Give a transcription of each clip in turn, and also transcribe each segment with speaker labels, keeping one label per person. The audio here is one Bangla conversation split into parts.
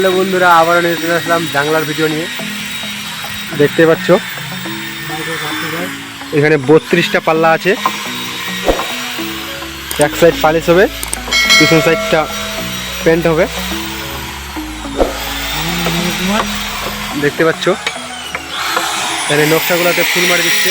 Speaker 1: হ্যালো বন্ধুরা, আবারও নিয়ে চলে আসলাম জাংলার ভিডিও নিয়ে। দেখতে পাচ্ছ? এখানে বত্রিশটা পাল্লা আছে। এক সাইড পালিশ হবে, পিছন সাইডটা পেন্ট হবে। দেখতে পাচ্ছ? এখানে নকশাগুলোতে ফুল মারি দিচ্ছে।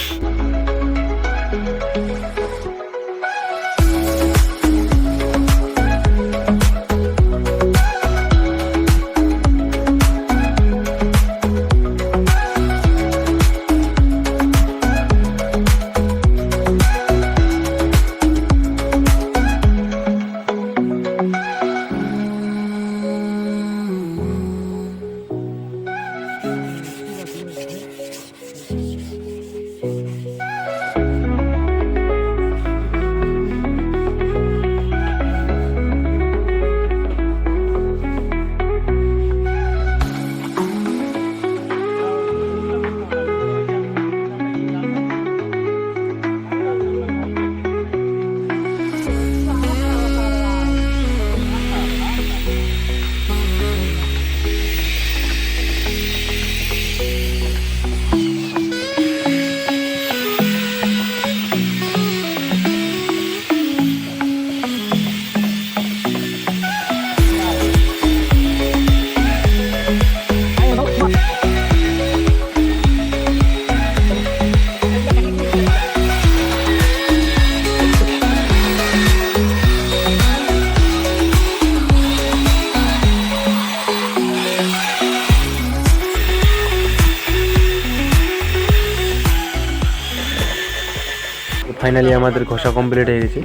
Speaker 1: ফাইনালি আমাদের ঘষা কমপ্লিট হয়ে গেছে।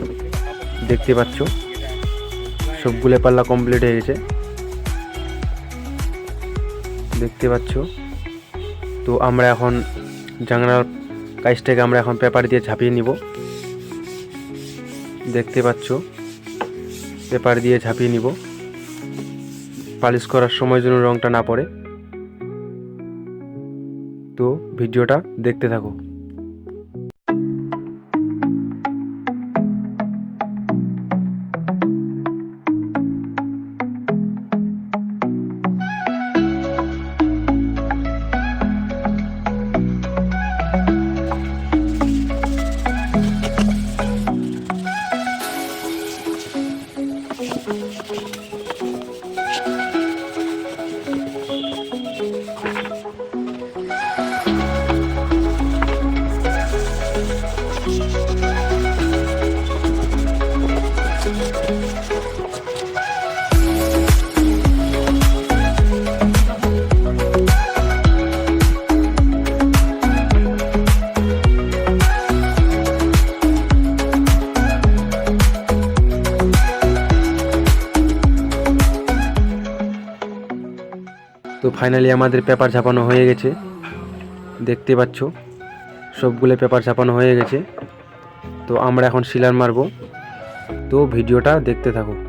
Speaker 1: দেখতে পাচ্ছ? সবগুলো পাল্লা কমপ্লিট হয়ে গেছে। দেখতে পাচ্ছ? তো আমরা এখন জাংলার কাজটাকে আমরা এখন পেপার দিয়ে ঝাঁপিয়ে নিব। দেখতে পাচ্ছ? পেপার দিয়ে ঝাঁপিয়ে নিব। পালিশ করার সময় যেন রংটা না পড়ে। তো ভিডিওটা দেখতে থাকো। তো ফাইনালি আমাদের পেপার ছাপানো হয়ে গেছে। দেখতে পাচ্ছ, সবগুলো পেপার ছাপানো হয়ে গেছে। তো আমরা এখন শিলার মারব। তো ভিডিওটা দেখতে থাকো।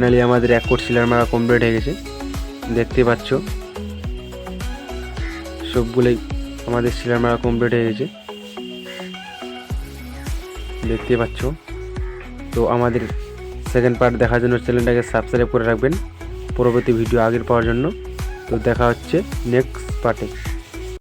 Speaker 1: ফাইনালি আমাদের এক কোট সিলার মারা কমপ্লিট হয়ে গেছে। দেখতে পাচ্ছ। সবগুলোই আমাদের সিলার মারা কমপ্লিট হয়ে গেছে। দেখতে পাচ্ছ। তো আমাদের সেকেন্ড পার্ট দেখার জন্য চ্যানেলটাকে সাবস্ক্রাইব করে রাখবেন। পরবর্তী ভিডিও আগের পাওয়ার জন্য। তো দেখা হচ্ছে নেক্সট পার্টে